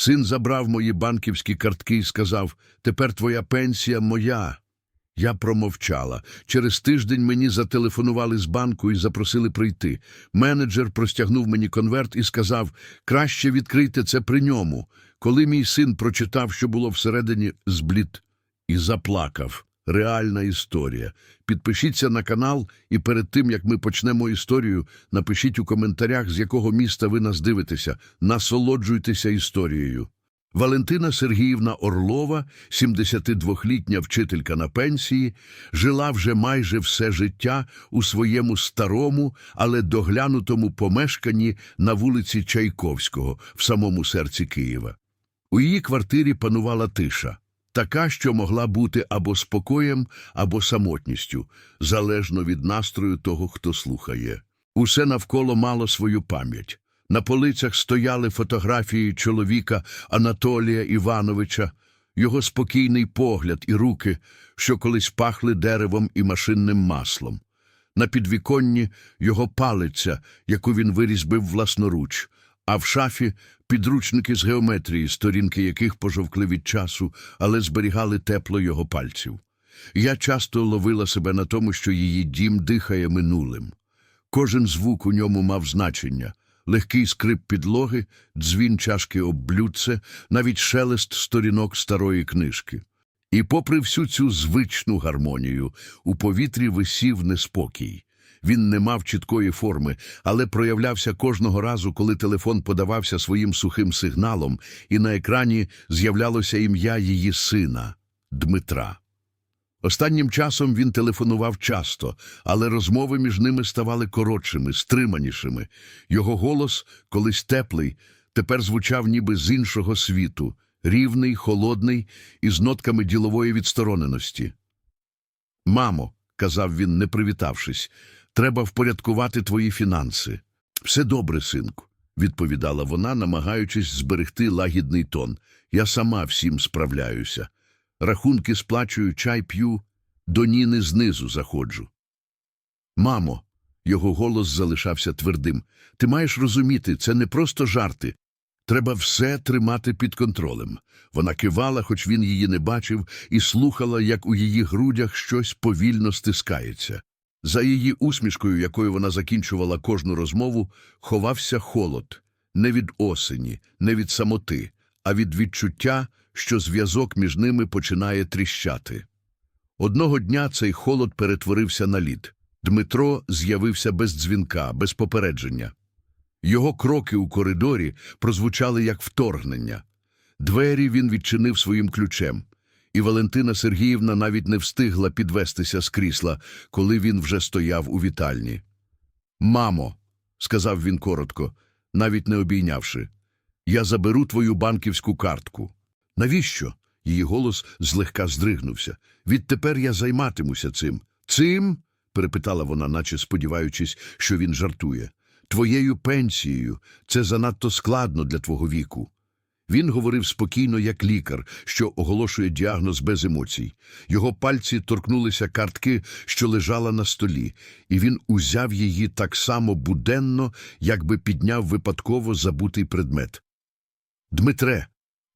Син забрав мої банківські картки і сказав: Тепер твоя пенсія моя. Я промовчала. Через тиждень мені зателефонували з банку і запросили прийти. Менеджер простягнув мені конверт і сказав: краще відкрийте це при ньому. Коли мій син прочитав, що було всередині, зблід і заплакав. Реальна історія. Підпишіться на канал, і перед тим як ми почнемо історію, напишіть у коментарях, з якого міста ви нас дивитеся. Насолоджуйтеся історією. Валентина Сергіївна Орлова, 72-літня вчителька на пенсії, жила вже майже все життя у своєму старому, але доглянутому помешканні на вулиці Чайковського в самому серці Києва. У її квартирі панувала тиша, така, що могла бути або спокоєм, або самотністю, залежно від настрою того, хто слухає. Усе навколо мало свою пам'ять. На полицях стояли фотографії чоловіка Анатолія Івановича, його спокійний погляд і руки, що колись пахли деревом і машинним маслом. На підвіконні його палиця, яку він вирізбив власноруч, а в шафі підручники з геометрії, сторінки яких пожовкли від часу, але зберігали тепло його пальців. Я часто ловила себе на тому, що її дім дихає минулим. Кожен звук у ньому мав значення. Легкий скрип підлоги, дзвін чашки об блюдце, навіть шелест сторінок старої книжки. І попри всю цю звичну гармонію, у повітрі висів неспокій. Він не мав чіткої форми, але проявлявся кожного разу, коли телефон подавався своїм сухим сигналом, і на екрані з'являлося ім'я її сина Дмитра. Останнім часом він телефонував часто, але розмови між ними ставали коротшими, стриманішими. Його голос, колись теплий, тепер звучав ніби з іншого світу, рівний, холодний і з нотками ділової відстороненості. Мамо, казав він, не привітавшись, треба впорядкувати твої фінанси. Все добре, синку, відповідала вона, намагаючись зберегти лагідний тон. Я сама всім справляюся. Рахунки сплачую, чай п'ю, до Ніни знизу заходжу. Мамо, його голос залишався твердим. Ти маєш розуміти, це не просто жарти. Треба все тримати під контролем. Вона кивала, хоч він її не бачив, і слухала, як у її грудях щось повільно стискається. За її усмішкою, якою вона закінчувала кожну розмову, ховався холод не від осені, не від самоти, а від відчуття, що зв'язок між ними починає тріщати. Одного дня цей холод перетворився на лід. Дмитро з'явився без дзвінка, без попередження. Його кроки у коридорі прозвучали як вторгнення. Двері він відчинив своїм ключем, і Валентина Сергіївна навіть не встигла підвестися з крісла, коли він вже стояв у вітальні. Мамо, сказав він коротко, навіть не обійнявши, я заберу твою банківську картку. Навіщо? Її голос злегка здригнувся. Відтепер я займатимуся цим. Цим? перепитала вона, наче сподіваючись, що він жартує. Твоєю пенсією це занадто складно для твого віку. Він говорив спокійно, як лікар, що оголошує діагноз без емоцій. Його пальці торкнулися картки, що лежала на столі, і він узяв її так само буденно, якби підняв випадково забутий предмет. Дмитре,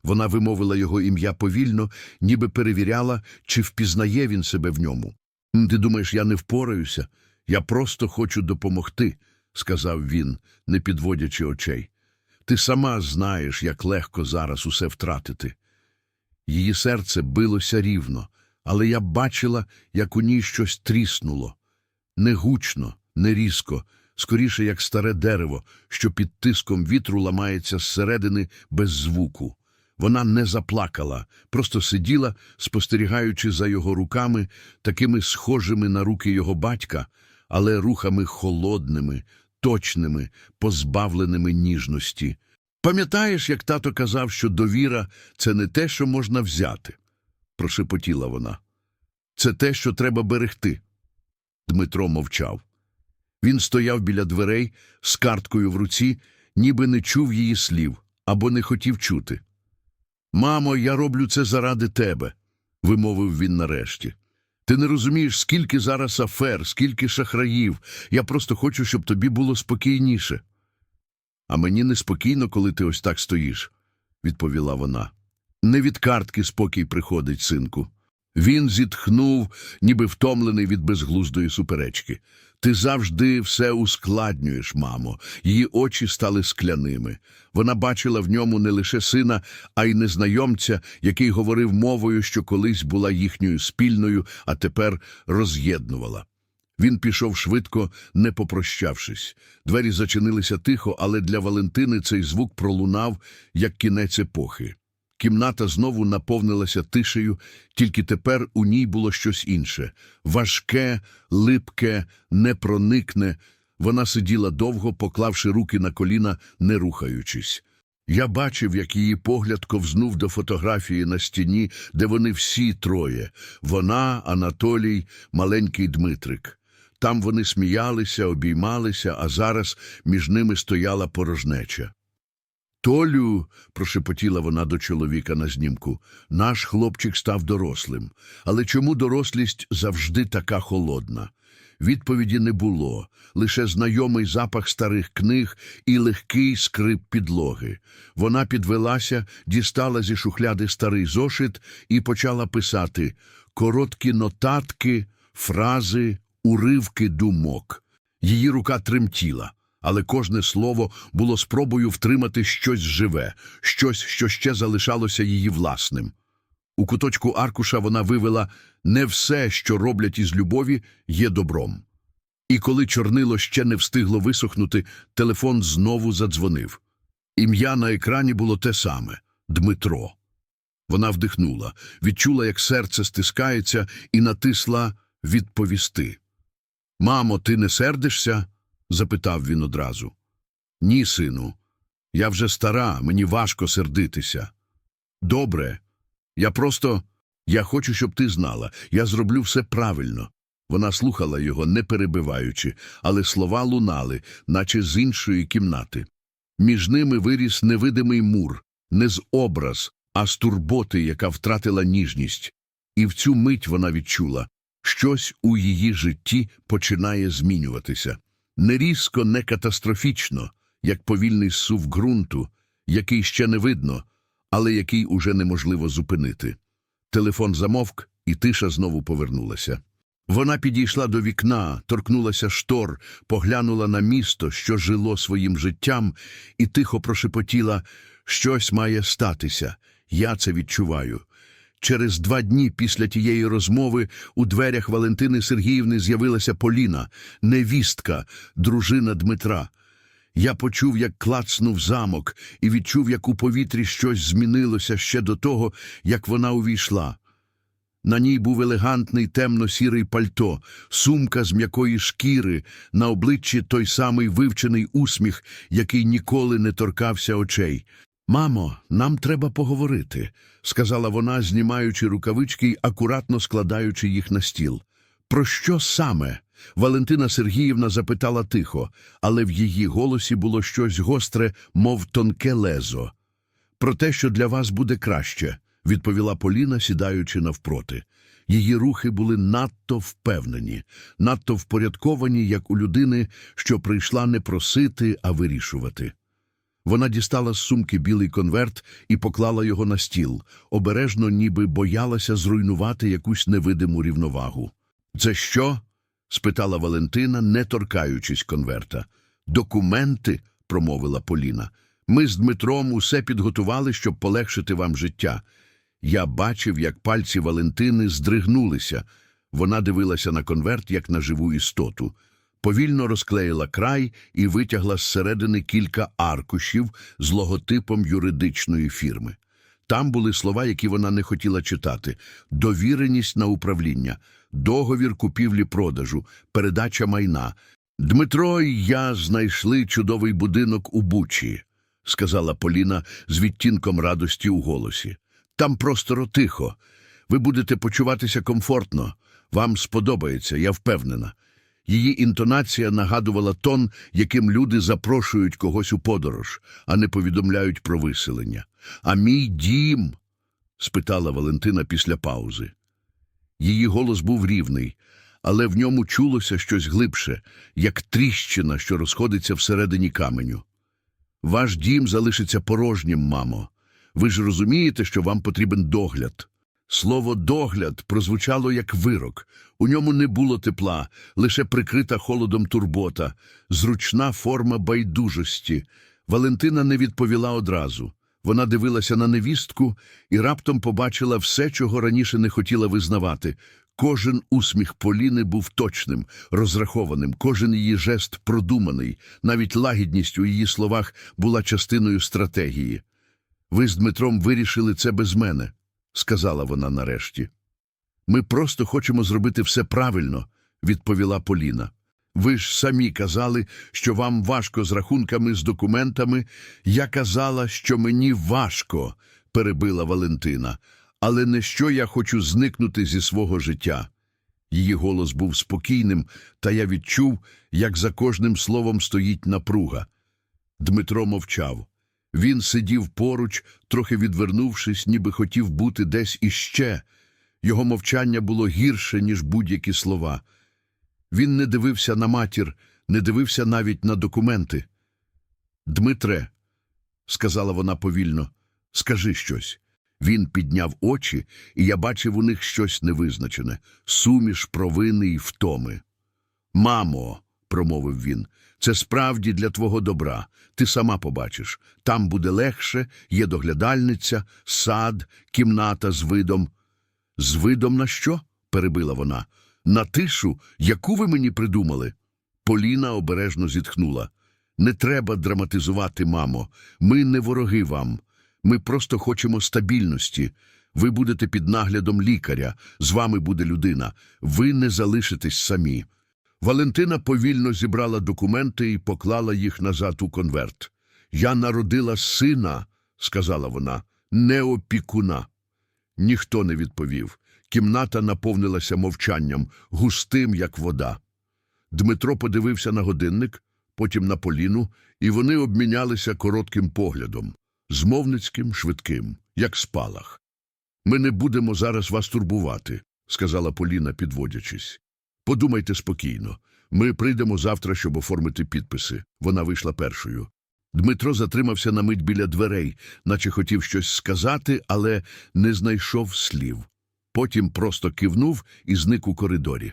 вона вимовила його ім'я повільно, ніби перевіряла, чи впізнає він себе в ньому. Ти думаєш, я не впораюся? Я просто хочу допомогти, сказав він, не підводячи очей. Ти сама знаєш, як легко зараз усе втратити. Її серце билося рівно, але я бачила, як у ній щось тріснуло. Не гучно, не різко, скоріше, як старе дерево, що під тиском вітру ламається зсередини без звуку. Вона не заплакала, просто сиділа, спостерігаючи за його руками, такими схожими на руки його батька, але рухами холодними, точними, позбавленими ніжності. Пам'ятаєш, як тато казав, що довіра це не те, що можна взяти, прошепотіла вона. Це те, що треба берегти. Дмитро мовчав. Він стояв біля дверей з карткою в руці, ніби не чув її слів або не хотів чути. Мамо, я роблю це заради тебе, вимовив він нарешті. Ти не розумієш, скільки зараз афер, скільки шахраїв. Я просто хочу, щоб тобі було спокійніше. А мені неспокійно, коли ти ось так стоїш. відповіла вона. Не від картки спокій приходить, синку. Він зітхнув, ніби втомлений від безглуздої суперечки. Ти завжди все ускладнюєш, мамо. Її очі стали скляними. Вона бачила в ньому не лише сина, а й незнайомця, який говорив мовою, що колись була їхньою спільною, а тепер роз'єднувала. Він пішов швидко, не попрощавшись. Двері зачинилися тихо, але для Валентини цей звук пролунав, як кінець епохи. Кімната знову наповнилася тишею, тільки тепер у ній було щось інше. Важке, липке, непроникне. Вона сиділа довго, поклавши руки на коліна, не рухаючись. Я бачив, як її погляд ковзнув до фотографії на стіні, де вони всі троє – вона, Анатолій, маленький Дмитрик. Там вони сміялися, обіймалися, а зараз між ними стояла порожнеча. Толю, прошепотіла вона до чоловіка на знімку, наш хлопчик став дорослим. Але чому дорослість завжди така холодна? Відповіді не було, лише знайомий запах старих книг і легкий скрип підлоги. Вона підвелася, дістала зі шухляди старий зошит і почала писати короткі нотатки, фрази, уривки думок. Її рука тремтіла, але кожне слово було спробою втримати щось живе, щось, що ще залишалося її власним. У куточку аркуша вона вивела «не все, що роблять із любові, є добром». І коли чорнило ще не встигло висохнути, телефон знову задзвонив. Ім'я на екрані було те саме – Дмитро. Вона вдихнула, відчула, як серце стискається, і натисла «відповісти». «Мамо, ти не сердишся?» – запитав він одразу. «Ні, сину. Я вже стара, мені важко сердитися». «Добре. Я просто... Я хочу, щоб ти знала. Я зроблю все правильно». Вона слухала його, не перебиваючи, але слова лунали, наче з іншої кімнати. Між ними виріс невидимий мур, не з образ, а з турботи, яка втратила ніжність. І в цю мить вона відчула, щось у її житті починає змінюватися. Не різко, не катастрофічно, як повільний сув ґрунту, який ще не видно, але який уже неможливо зупинити. Телефон замовк, і тиша знову повернулася. Вона підійшла до вікна, торкнулася штор, поглянула на місто, що жило своїм життям, і тихо прошепотіла «Щось має статися. Я це відчуваю». Через два дні після тієї розмови у дверях Валентини Сергіївни з'явилася Поліна, невістка, дружина Дмитра. Я почув, як клацнув замок, і відчув, як у повітрі щось змінилося ще до того, як вона увійшла. На ній був елегантний темно-сірий пальто, сумка з м'якої шкіри, на обличчі той самий вивчений усміх, який ніколи не торкався очей. Мамо, нам треба поговорити, сказала вона, знімаючи рукавички й акуратно складаючи їх на стіл. Про що саме? Валентина Сергіївна запитала тихо, але в її голосі було щось гостре, мов тонке лезо. Про те, що для вас буде краще, відповіла Поліна, сідаючи навпроти. Її рухи були надто впевнені, надто впорядковані, як у людини, що прийшла не просити, а вирішувати. Вона дістала з сумки білий конверт і поклала його на стіл, обережно ніби боялася зруйнувати якусь невидиму рівновагу. Це що? спитала Валентина, не торкаючись конверта. Документи, промовила Поліна. Ми з Дмитром усе підготували, щоб полегшити вам життя. Я бачив, як пальці Валентини здригнулися. Вона дивилася на конверт, як на живу істоту. Повільно розклеїла край і витягла зсередини кілька аркушів з логотипом юридичної фірми. Там були слова, які вона не хотіла читати: довіреність на управління, договір купівлі-продажу, передача майна. Дмитро і я знайшли чудовий будинок у Бучі, сказала Поліна з відтінком радості у голосі. Там просторо тихо. Ви будете почуватися комфортно. Вам сподобається, я впевнена. Її інтонація нагадувала тон, яким люди запрошують когось у подорож, а не повідомляють про виселення. А мій дім? спитала Валентина після паузи. Її голос був рівний, але в ньому чулося щось глибше, як тріщина, що розходиться всередині каменю. Ваш дім залишиться порожнім, мамо. Ви ж розумієте, що вам потрібен догляд. Слово догляд прозвучало як вирок. У ньому не було тепла, лише прикрита холодом турбота, зручна форма байдужості. Валентина не відповіла одразу. Вона дивилася на невістку і раптом побачила все, чого раніше не хотіла визнавати. Кожен усміх Поліни був точним, розрахованим, кожен її жест продуманий, навіть лагідність у її словах була частиною стратегії. Ви з Дмитром вирішили це без мене, сказала вона нарешті. Ми просто хочемо зробити все правильно, відповіла Поліна. Ви ж самі казали, що вам важко з рахунками, з документами. Я казала, що мені важко, перебила Валентина, але не що я хочу зникнути зі свого життя. Її голос був спокійним, та я відчув, як за кожним словом стоїть напруга. Дмитро мовчав. Він сидів поруч, трохи відвернувшись, ніби хотів бути десь іще. Його мовчання було гірше, ніж будь-які слова. Він не дивився на матір, не дивився навіть на документи. Дмитре, сказала вона повільно, скажи щось. Він підняв очі, і я бачив у них щось невизначене суміш провини й втоми. Мамо, промовив він, це справді для твого добра. Ти сама побачиш. Там буде легше, є доглядальниця, сад, кімната з видом. З видом на що? перебила вона. На тишу, яку ви мені придумали? Поліна обережно зітхнула. Не треба драматизувати, мамо. Ми не вороги вам. Ми просто хочемо стабільності. Ви будете під наглядом лікаря, з вами буде людина. Ви не залишитесь самі. Валентина повільно зібрала документи і поклала їх назад у конверт. Я народила сина, сказала вона, не опікуна. Ніхто не відповів. Кімната наповнилася мовчанням, густим, як вода. Дмитро подивився на годинник, потім на Поліну, і вони обмінялися коротким поглядом змовницьким, швидким, як спалах. Ми не будемо зараз вас турбувати, сказала Поліна, підводячись. Подумайте спокійно. Ми прийдемо завтра, щоб оформити підписи. Вона вийшла першою. Дмитро затримався на мить біля дверей, наче хотів щось сказати, але не знайшов слів. Потім просто кивнув і зник у коридорі.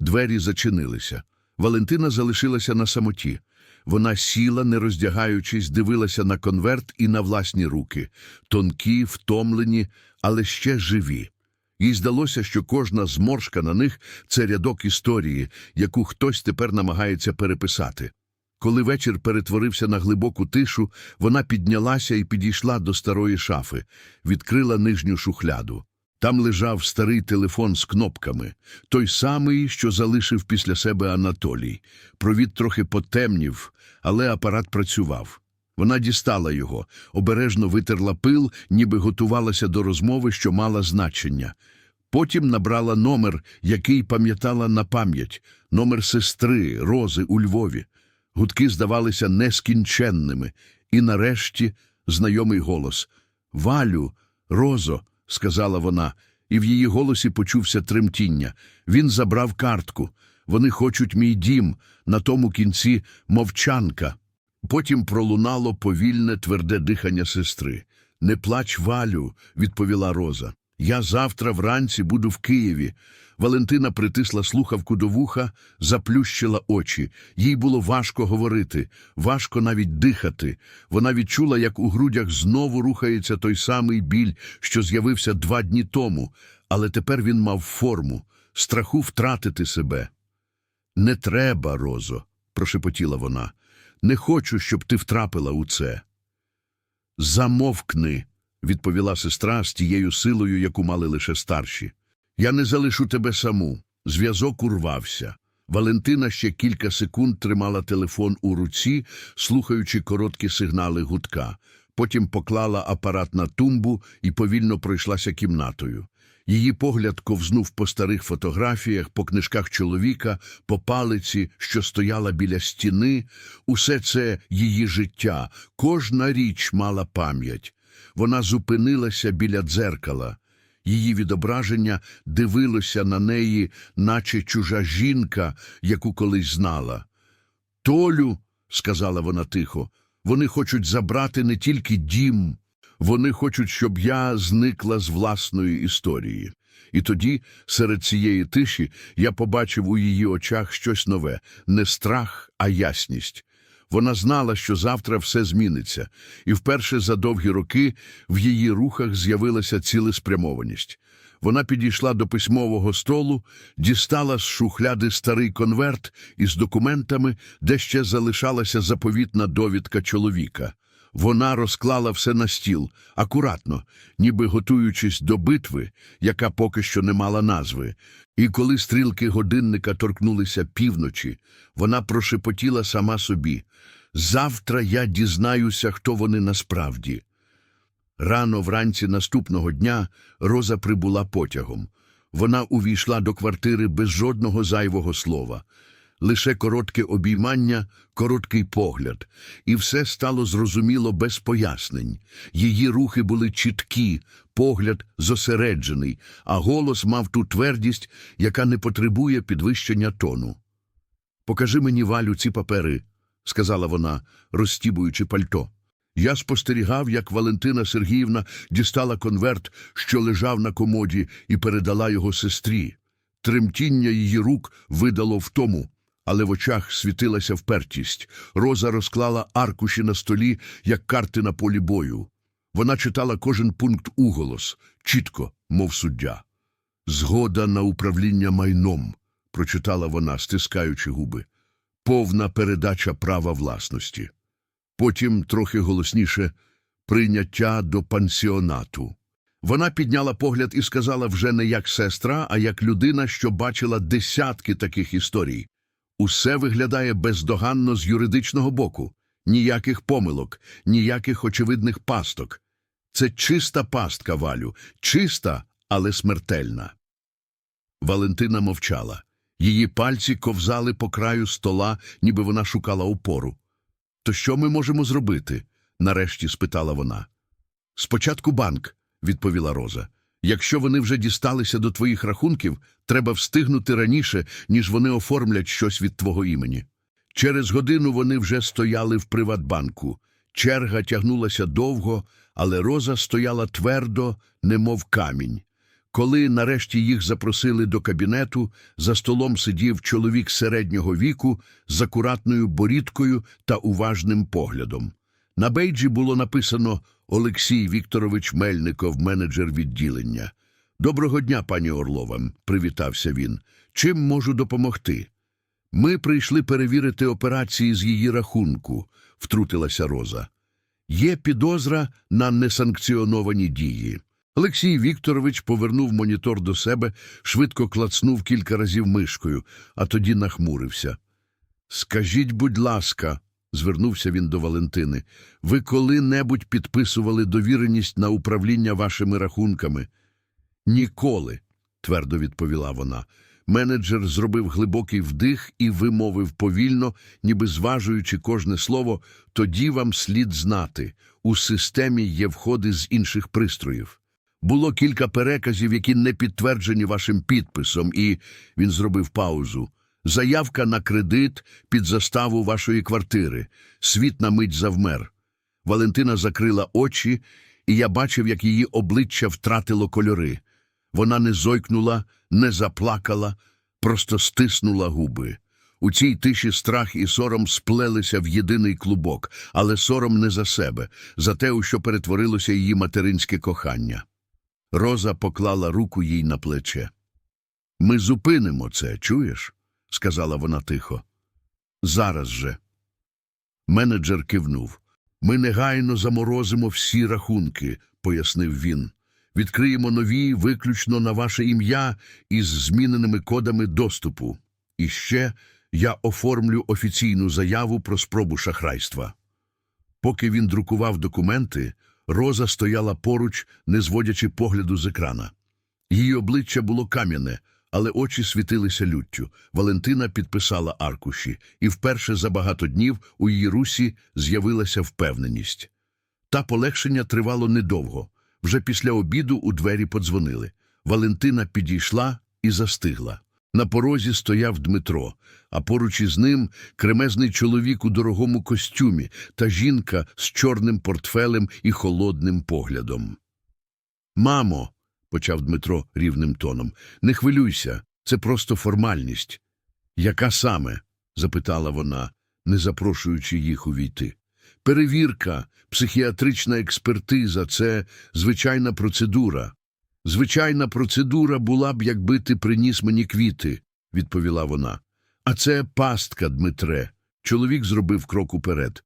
Двері зачинилися. Валентина залишилася на самоті. Вона сіла, не роздягаючись, дивилася на конверт і на власні руки, тонкі, втомлені, але ще живі. Їй здалося, що кожна зморшка на них це рядок історії, яку хтось тепер намагається переписати. Коли вечір перетворився на глибоку тишу, вона піднялася і підійшла до старої шафи, відкрила нижню шухляду. Там лежав старий телефон з кнопками, той самий, що залишив після себе Анатолій. Провід трохи потемнів, але апарат працював. Вона дістала його, обережно витерла пил, ніби готувалася до розмови, що мала значення. Потім набрала номер, який пам'ятала на пам'ять, номер сестри Рози у Львові. Гудки здавалися нескінченними, і нарешті знайомий голос Валю, Розо, сказала вона, і в її голосі почувся тремтіння. Він забрав картку. Вони хочуть мій дім, на тому кінці мовчанка. Потім пролунало повільне тверде дихання сестри. Не плач, Валю, відповіла Роза. Я завтра вранці буду в Києві. Валентина притисла слухавку до вуха, заплющила очі. Їй було важко говорити, важко навіть дихати. Вона відчула, як у грудях знову рухається той самий біль, що з'явився два дні тому, але тепер він мав форму, страху втратити себе. Не треба, Розо, прошепотіла вона. Не хочу, щоб ти втрапила у це. Замовкни, відповіла сестра з тією силою, яку мали лише старші. Я не залишу тебе саму. Зв'язок урвався. Валентина ще кілька секунд тримала телефон у руці, слухаючи короткі сигнали гудка. Потім поклала апарат на тумбу і повільно пройшлася кімнатою. Її погляд ковзнув по старих фотографіях, по книжках чоловіка, по палиці, що стояла біля стіни. Усе це її життя, кожна річ мала пам'ять. Вона зупинилася біля дзеркала. Її відображення дивилося на неї, наче чужа жінка, яку колись знала. Толю, сказала вона тихо, вони хочуть забрати не тільки дім, Вони хочуть, щоб я зникла з власної історії. І тоді, серед цієї тиші, я побачив у її очах щось нове – не страх, а ясність. Вона знала, що завтра все зміниться, і вперше за довгі роки в її рухах з'явилася цілеспрямованість. Вона підійшла до письмового столу, дістала з шухляди старий конверт із документами, де ще залишалася заповітна довідка чоловіка. Вона розклала все на стіл, акуратно, ніби готуючись до битви, яка поки що не мала назви. І коли стрілки годинника торкнулися півночі, вона прошепотіла сама собі «Завтра я дізнаюся, хто вони насправді». Рано вранці наступного дня Роза прибула потягом. Вона увійшла до квартири без жодного зайвого слова. Лише коротке обіймання, короткий погляд. І все стало зрозуміло без пояснень. Її рухи були чіткі, погляд зосереджений, а голос мав ту твердість, яка не потребує підвищення тону. «Покажи мені, Валю, ці папери», – сказала вона, розстібуючи пальто. Я спостерігав, як Валентина Сергіївна дістала конверт, що лежав на комоді, і передала його сестрі. Тремтіння її рук видало втому, але в очах світилася впертість. Роза розклала аркуші на столі, як карти на полі бою. Вона читала кожен пункт уголос, чітко, мов суддя. Згода на управління майном, прочитала вона, стискаючи губи. Повна передача права власності. Потім, трохи голосніше, прийняття до пансіонату. Вона підняла погляд і сказала вже не як сестра, а як людина, що бачила десятки таких історій. Усе виглядає бездоганно з юридичного боку. Ніяких помилок, ніяких очевидних пасток. Це чиста пастка, Валю, чиста, але смертельна. Валентина мовчала. Її пальці ковзали по краю стола, ніби вона шукала опору. То що ми можемо зробити? нарешті спитала вона. Спочатку банк, відповіла Роза. Якщо вони вже дісталися до твоїх рахунків, треба встигнути раніше, ніж вони оформлять щось від твого імені. Через годину вони вже стояли в Приватбанку. Черга тягнулася довго, але Роза стояла твердо, немов камінь. Коли нарешті їх запросили до кабінету, за столом сидів чоловік середнього віку з акуратною борідкою та уважним поглядом. На бейджі було написано Олексій Вікторович Мельников, менеджер відділення. Доброго дня, пані Орлова, привітався він. Чим можу допомогти? Ми прийшли перевірити операції з її рахунку, втрутилася Роза. Є підозра на несанкціоновані дії. Олексій Вікторович повернув монітор до себе, швидко клацнув кілька разів мишкою, а тоді нахмурився. Скажіть, будь ласка, звернувся він до Валентини, ви коли-небудь підписували довіреність на управління вашими рахунками? Ніколи, твердо відповіла вона. Менеджер зробив глибокий вдих і вимовив повільно, ніби зважуючи кожне слово, тоді вам слід знати, у системі є входи з інших пристроїв. Було кілька переказів, які не підтверджені вашим підписом, і він зробив паузу. Заявка на кредит під заставу вашої квартири. Світ на мить завмер. Валентина закрила очі, і я бачив, як її обличчя втратило кольори. Вона не зойкнула, не заплакала, просто стиснула губи. У цій тиші страх і сором сплелися в єдиний клубок, але сором не за себе, за те, у що перетворилося її материнське кохання. Роза поклала руку їй на плече. Ми зупинимо це, чуєш? Сказала вона тихо. Зараз же. Менеджер кивнув. Ми негайно заморозимо всі рахунки, пояснив він. Відкриємо нові виключно на ваше ім'я із зміненими кодами доступу. І ще я оформлю офіційну заяву про спробу шахрайства. Поки він друкував документи, Роза стояла поруч, не зводячи погляду з екрана. Її обличчя було кам'яне, але очі світилися люттю. Валентина підписала аркуші, і вперше за багато днів у її русі з'явилася впевненість. Та полегшення тривало недовго. Вже після обіду у двері подзвонили. Валентина підійшла і застигла. На порозі стояв Дмитро, а поруч із ним кремезний чоловік у дорогому костюмі та жінка з чорним портфелем і холодним поглядом. Мамо, почав Дмитро рівним тоном, не хвилюйся, це просто формальність. Яка саме? запитала вона, не запрошуючи їх увійти. Перевірка, психіатрична експертиза це звичайна процедура. Звичайна процедура була б, якби ти приніс мені квіти, відповіла вона. А це пастка, Дмитре. Чоловік зробив крок уперед.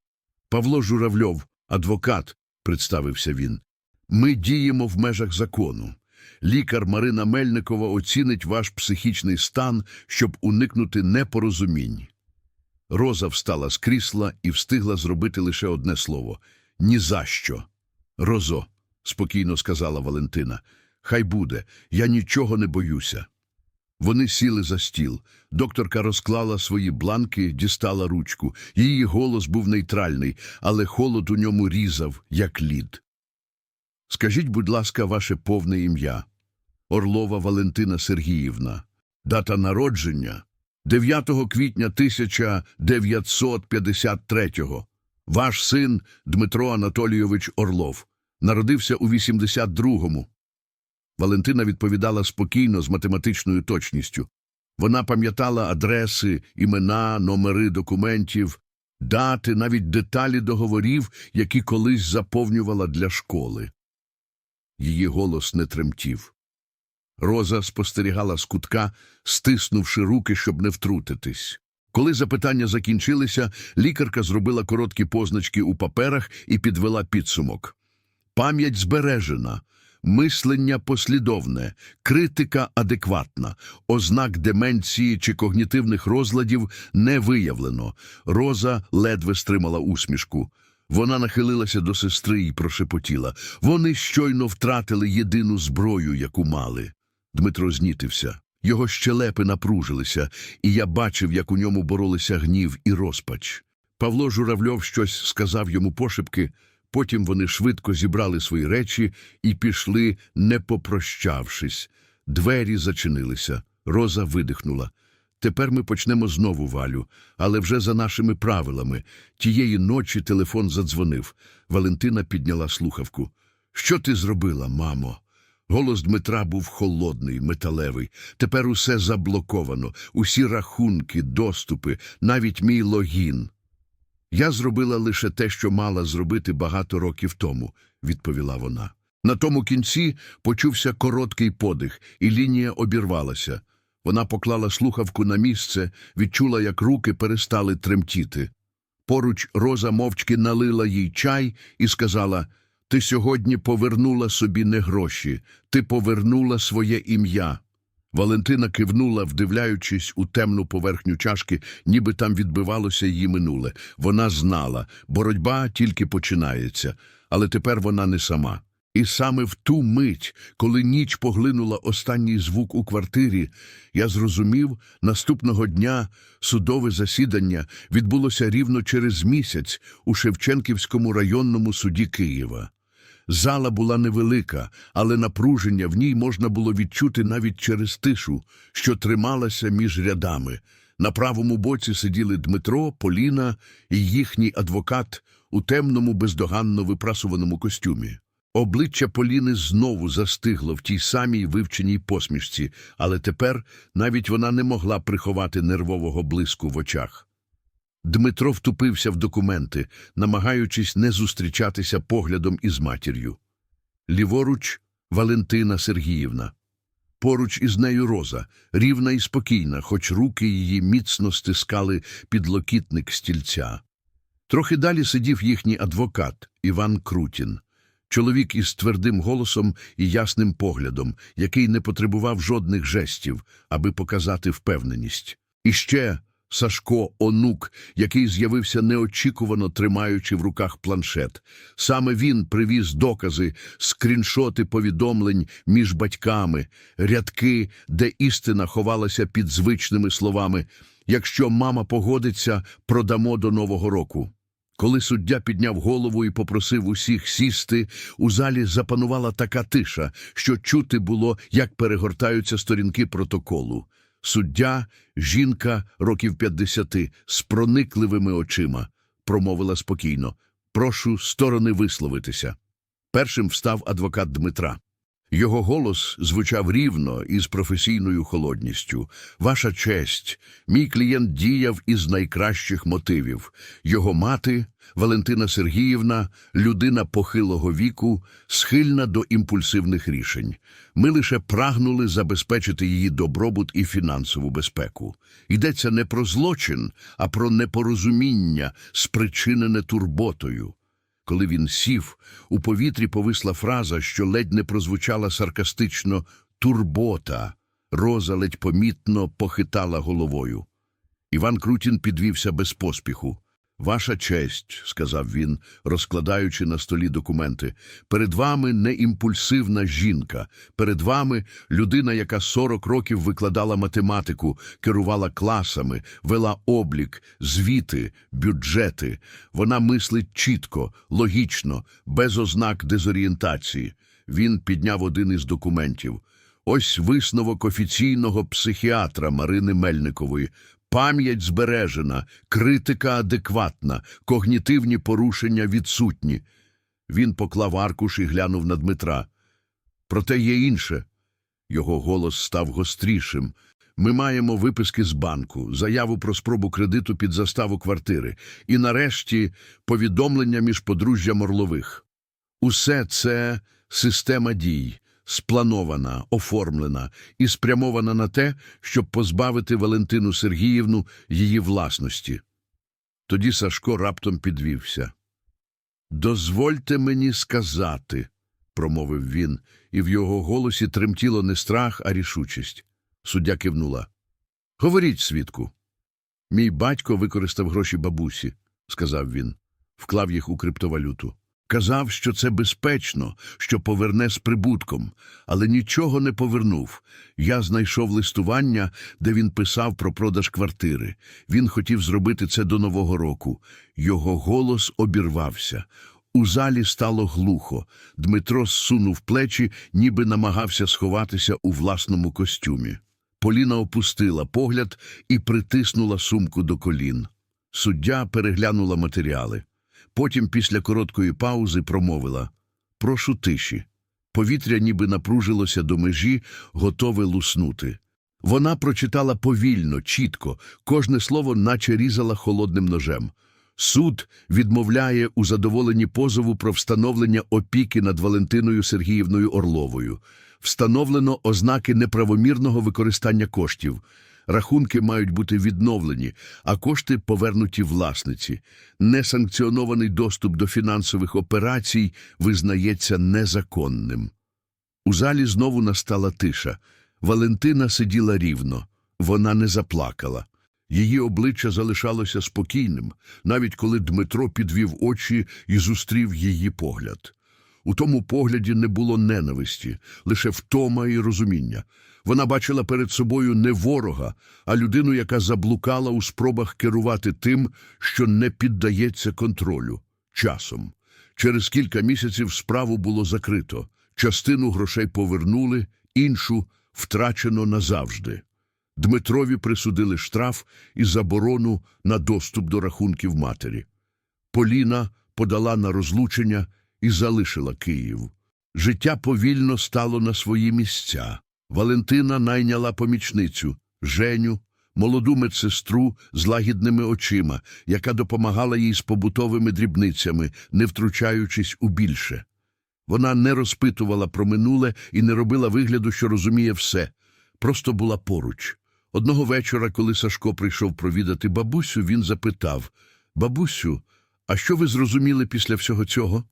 Павло Журавльов, адвокат, представився він. Ми діємо в межах закону. Лікар Марина Мельникова оцінить ваш психічний стан, щоб уникнути непорозумінь. Роза встала з крісла і встигла зробити лише одне слово «Ні за що». Розо, спокійно сказала Валентина, хай буде, я нічого не боюся. Вони сіли за стіл. Докторка розклала свої бланки, дістала ручку. Її голос був нейтральний, але холод у ньому різав, як лід. Скажіть, будь ласка, ваше повне ім'я. Орлова Валентина Сергіївна. Дата народження 9 квітня 1953-го. Ваш син Дмитро Анатолійович Орлов. Народився у 82-му. Валентина відповідала спокійно, з математичною точністю. Вона пам'ятала адреси, імена, номери документів, дати, навіть деталі договорів, які колись заповнювала для школи. Її голос не тремтів. Роза спостерігала з кутка, стиснувши руки, щоб не втрутитись. Коли запитання закінчилися, лікарка зробила короткі позначки у паперах і підвела підсумок. Пам'ять збережена, мислення послідовне, критика адекватна, ознак деменції чи когнітивних розладів не виявлено. Роза ледве стримала усмішку. Вона нахилилася до сестри і прошепотіла. Вони щойно втратили єдину зброю, яку мали. Дмитро знітився. Його щелепи напружилися, і я бачив, як у ньому боролися гнів і розпач. Павло Журавльов щось сказав йому пошепки, потім вони швидко зібрали свої речі і пішли, не попрощавшись. Двері зачинилися. Роза видихнула. Тепер ми почнемо знову валю, але вже за нашими правилами. Тієї ночі телефон задзвонив. Валентина підняла слухавку. Що ти зробила, мамо? Голос Дмитра був холодний, металевий. Тепер усе заблоковано, усі рахунки, доступи, навіть мій логін. Я зробила лише те, що мала зробити багато років тому, відповіла вона. На тому кінці почувся короткий подих, і лінія обірвалася. Вона поклала слухавку на місце, відчула, як руки перестали тремтіти. Поруч Роза мовчки налила їй чай і сказала ти сьогодні повернула собі не гроші, ти повернула своє ім'я. Валентина кивнула, вдивляючись у темну поверхню чашки, ніби там відбивалося її минуле. Вона знала, боротьба тільки починається, але тепер вона не сама. І саме в ту мить, коли ніч поглинула останній звук у квартирі, я зрозумів, наступного дня судове засідання відбулося рівно через місяць у Шевченківському районному суді Києва. Зала була невелика, але напруження в ній можна було відчути навіть через тишу, що трималася між рядами. На правому боці сиділи Дмитро, Поліна і їхній адвокат у темному, бездоганно випрасуваному костюмі. Обличчя Поліни знову застигло в тій самій вивченій посмішці, але тепер навіть вона не могла приховати нервового блиску в очах. Дмитро втупився в документи, намагаючись не зустрічатися поглядом із матір'ю. Ліворуч Валентина Сергіївна. Поруч із нею Роза, рівна і спокійна, хоч руки її міцно стискали підлокітник стільця. Трохи далі сидів їхній адвокат Іван Крутін. Чоловік із твердим голосом і ясним поглядом, який не потребував жодних жестів, аби показати впевненість. І ще Сашко онук, який з'явився неочікувано тримаючи в руках планшет. Саме він привіз докази, скріншоти повідомлень між батьками, рядки, де істина ховалася під звичними словами «Якщо мама погодиться, продамо до Нового року». Коли суддя підняв голову і попросив усіх сісти, у залі запанувала така тиша, що чути було, як перегортаються сторінки протоколу. Суддя, жінка років 50, з проникливими очима, промовила спокійно. Прошу сторони висловитися. Першим встав адвокат Дмитра. Його голос звучав рівно і з професійною холодністю. Ваша честь, мій клієнт діяв із найкращих мотивів. Його мати, Валентина Сергіївна, людина похилого віку, схильна до імпульсивних рішень. Ми лише прагнули забезпечити її добробут і фінансову безпеку. Йдеться не про злочин, а про непорозуміння, спричинене турботою. Коли він сів, у повітрі повисла фраза, що ледь не прозвучала саркастично «турбота». Роза ледь помітно похитала головою. Іван Крутін підвівся без поспіху. «Ваша честь», – сказав він, розкладаючи на столі документи, – «перед вами не імпульсивна жінка, перед вами людина, яка 40 років викладала математику, керувала класами, вела облік, звіти, бюджети. Вона мислить чітко, логічно, без ознак дезорієнтації». Він підняв один із документів. Ось висновок офіційного психіатра Марини Мельникової. Пам'ять збережена, критика адекватна, когнітивні порушення відсутні. Він поклав аркуш і глянув на Дмитра. Проте є інше. Його голос став гострішим. Ми маємо виписки з банку, заяву про спробу кредиту під заставу квартири і, нарешті, повідомлення між подружжям Орлових. Усе це система дій, спланована, оформлена і спрямована на те, щоб позбавити Валентину Сергіївну її власності. Тоді Сашко раптом підвівся. «Дозвольте мені сказати», – промовив він, і в його голосі тремтіло не страх, а рішучість. Суддя кивнула. «Говоріть, свідку». «Мій батько використав гроші бабусі», – сказав він, вклав їх у криптовалюту. Казав, що це безпечно, що поверне з прибутком, але нічого не повернув. Я знайшов листування, де він писав про продаж квартири. Він хотів зробити це до Нового року. Його голос обірвався. У залі стало глухо. Дмитро зсунув плечі, ніби намагався сховатися у власному костюмі. Поліна опустила погляд і притиснула сумку до колін. Суддя переглянула матеріали. Потім, після короткої паузи, промовила «Прошу тиші». Повітря ніби напружилося до межі, готове луснути. Вона прочитала повільно, чітко, кожне слово наче різала холодним ножем. Суд відмовляє у задоволенні позову про встановлення опіки над Валентиною Сергіївною Орловою. Встановлено ознаки неправомірного використання коштів. Рахунки мають бути відновлені, а кошти повернуті власниці. Несанкціонований доступ до фінансових операцій визнається незаконним. У залі знову настала тиша. Валентина сиділа рівно. Вона не заплакала. Її обличчя залишалося спокійним, навіть коли Дмитро підвів очі і зустрів її погляд. У тому погляді не було ненависті, лише втома і розуміння. Вона бачила перед собою не ворога, а людину, яка заблукала у спробах керувати тим, що не піддається контролю часом. Через кілька місяців справу було закрито. Частину грошей повернули, іншу втрачено назавжди. Дмитрові присудили штраф і заборону на доступ до рахунків матері. Поліна подала на розлучення і залишила Київ. Життя повільно стало на свої місця. Валентина найняла помічницю Женю, молоду медсестру з лагідними очима, яка допомагала їй з побутовими дрібницями, не втручаючись у більше. Вона не розпитувала про минуле і не робила вигляду, що розуміє все, просто була поруч. Одного вечора, коли Сашко прийшов провідати бабусю, він запитав Бабусю, а що ви зрозуміли після всього цього?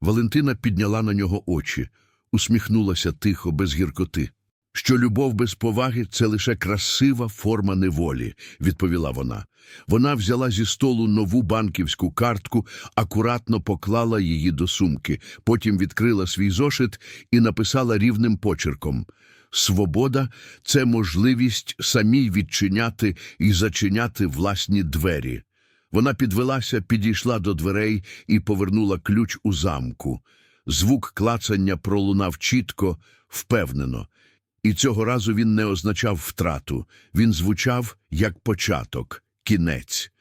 Валентина підняла на нього очі, усміхнулася тихо, без гіркоти. Що любов без поваги це лише красива форма неволі, відповіла вона. Вона взяла зі столу нову банківську картку, акуратно поклала її до сумки, потім відкрила свій зошит і написала рівним почерком. Свобода це можливість самій відчиняти і зачиняти власні двері. Вона підвелася, підійшла до дверей і повернула ключ у замку. Звук клацання пролунав чітко, впевнено. І цього разу він не означав втрату, він звучав як початок, кінець.